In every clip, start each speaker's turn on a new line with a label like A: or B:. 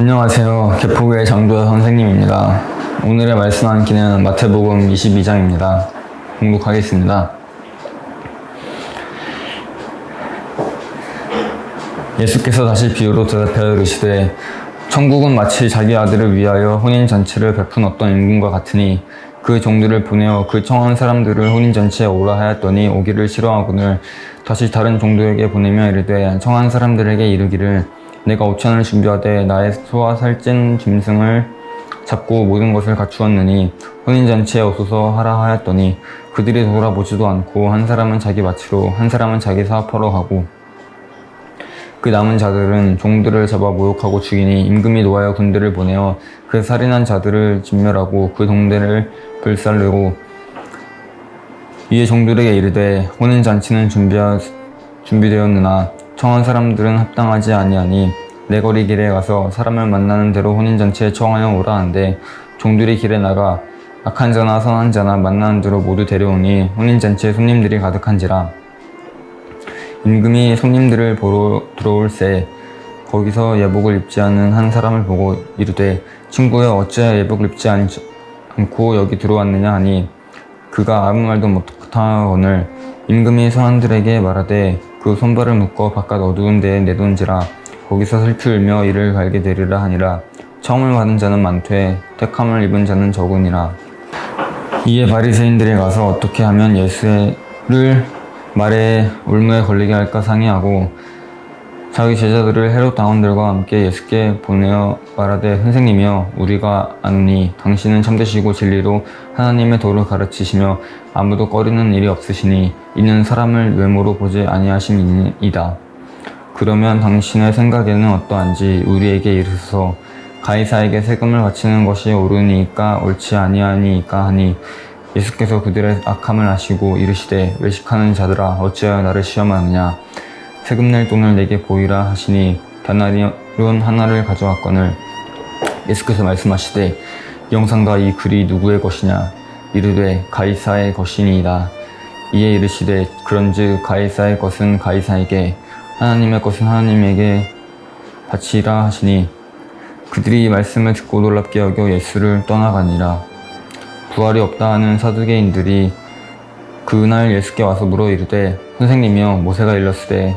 A: 안녕하세요. 개포교회 장도현 선생님입니다. 오늘의 말씀 한 기는 마태복음 22장입니다. 공독하겠습니다. 예수께서 다시 비유로 대답하여 이르시되 천국은 마치 자기 아들을 위하여 혼인 잔치를 베푼 어떤 임금과 같으니 그 종들을 보내어 그 청한 사람들을 혼인 잔치에 오라 하였더니 오기를 싫어하거늘 다시 다른 종들에게 보내며 이르되 청한 사람들에게 이르기를 내가 오천을 준비하되 나의 소와 살찐 짐승을 잡고 모든 것을 갖추었느니 혼인 잔치에 오소서 하라 하였더니 그들이 돌아보지도 않고 한 사람은 자기 마치로 한 사람은 자기 사업하러 가고 그 남은 자들은 종들을 잡아 모욕하고 죽이니 임금이 노하여 군대를 보내어 그 살인한 자들을 진멸하고 그 동대를 불살르고 이에 종들에게 이르되 혼인 잔치는 준비하, 준비되었느나 청한 사람들은 합당하지 아니하니 내 거리 길에 가서 사람을 만나는 대로 혼인 잔치에 청하여 오라 한데 종들이 길에 나가 악한 자나 선한 자나 만나는 대로 모두 데려오니 혼인 잔치에 손님들이 가득한지라. 임금이 손님들을 보러 들어올새 거기서 예복을 입지 않은 한 사람을 보고 이르되 친구여 어찌하여 예복을 입지 않, 않고 여기 들어왔느냐 하니 그가 아무 말도 못하거늘 임금이 선한들에게 말하되 그 손발을 묶어 바깥 어두운 데에 내던지라 거기서 슬피 울며 이를 갈게 되리라 하니라. 처음을 받은 자는 많되 택함을 입은 자는 적으니라. 이에 바리새인들이 가서 어떻게 하면 예수를 말에 울무에 걸리게 할까 상의하고 자기 제자들을 헤롯 당원들과 함께 예수께 보내어 말하되 선생님이여 우리가 아노니 당신은 참되시고 진리로 하나님의 도를 가르치시며 아무도 꺼리는 일이 없으시니 이는 사람을 외모로 보지 아니하심이니이다. 그러면 당신의 생각에는 어떠한지 우리에게 이르소서 가이사에게 세금을 바치는 것이 옳으니까 옳지 아니하니까 하니 예수께서 그들의 악함을 아시고 이르시되 외식하는 자들아 어찌하여 나를 시험하느냐 세금 낼 돈을 내게 보이라 하시니 다나리온 하나를 가져왔거늘 예수께서 말씀하시되 이 영상과 이 글이 누구의 것이냐? 이르되 가이사의 것이니이다. 이에 이르시되 그런즉 가이사의 것은 가이사에게 하나님의 것은 하나님에게 바치라 하시니 그들이 이 말씀을 듣고 놀랍게 여겨 예수를 떠나가니라. 부활이 없다 하는 사두개인들이 그날 예수께 와서 물어 이르되 선생님이여 모세가 일렀으되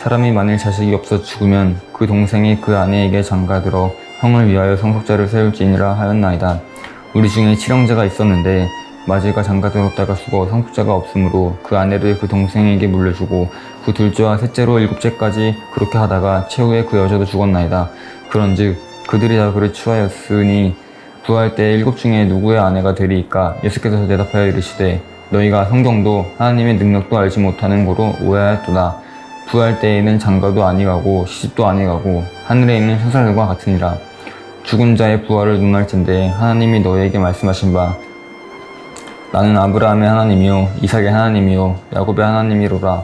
A: 사람이 만일 자식이 없어 죽으면 그 동생이 그 아내에게 장가들어 형을 위하여 성속자를 세울지니라 하였나이다. 우리 중에 칠형제가 있었는데 마지가 장가들었다가 죽어 성속자가 없으므로 그 아내를 그 동생에게 물려주고 그 둘째와 셋째로 일곱째까지 그렇게 하다가 최후에 그 여자도 죽었나이다. 그런즉 그들이 다 그를 취하였으니 부활 때 일곱 중에 누구의 아내가 되리이까 예수께서 대답하여 이르시되 너희가 성경도 하나님의 능력도 알지 못하는 거로 오해하였도다. 부활 때에는 장가도 아니가고 시집도 아니가고 하늘에 있는 천사들과 같으니라. 죽은 자의 부활을 눈날진데 하나님이 너희에게 말씀하신 바 나는 아브라함의 하나님이요 이삭의 하나님이요 야곱의 하나님이로라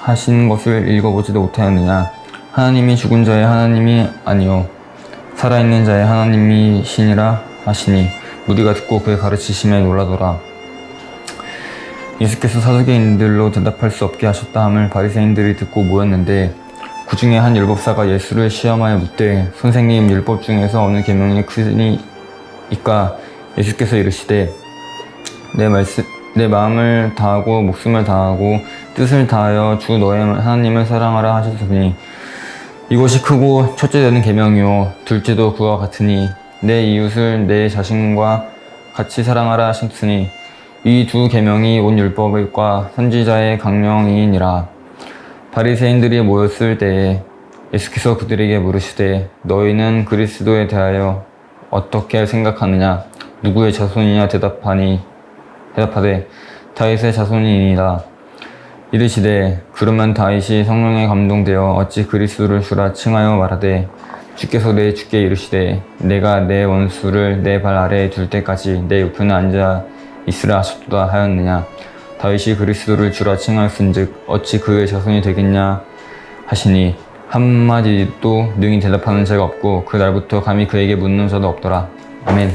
A: 하신 것을 읽어보지도 못하였느냐 하나님이 죽은 자의 하나님이 아니요 살아있는 자의 하나님이시니라 하시니 무리가 듣고 그의 가르치심에 놀라더라 예수께서 사두개인들로 대답할 수 없게 하셨다 함을 바리새인들이 듣고 모였는데 그 중에 한 율법사가 예수를 시험하여 묻되 선생님 율법 중에서 어느 계명이 크니까 예수께서 이르시되 내 말씀 내 마음을 다하고 목숨을 다하고 뜻을 다하여 주 너의 하나님을 사랑하라 하셨으니 이것이 크고 첫째 되는 계명이요 둘째도 그와 같으니 내 이웃을 내 자신과 같이 사랑하라 하셨으니 이 두 계명이 온 율법과 선지자의 강령이니라. 바리새인들이 모였을 때에 예수께서 그들에게 물으시되 너희는 그리스도에 대하여 어떻게 생각하느냐? 누구의 자손이냐? 대답하니 대답하되 다윗의 자손이니이다 이르시되 그러면 다윗이 성령에 감동되어 어찌 그리스도를 주라 칭하여 말하되 주께서 내 주께 이르시되 내가 내 원수를 내 발 아래에 둘 때까지 내 옆에는 앉아 있으라 하셨도다 하였느냐? 다윗이 그리스도를 주라 칭하였은즉 어찌 그의 자손이 되겠냐? 하시니 한마디도 능히 대답하는 자가 없고 그 날부터 감히 그에게 묻는 자도 없더라. 아멘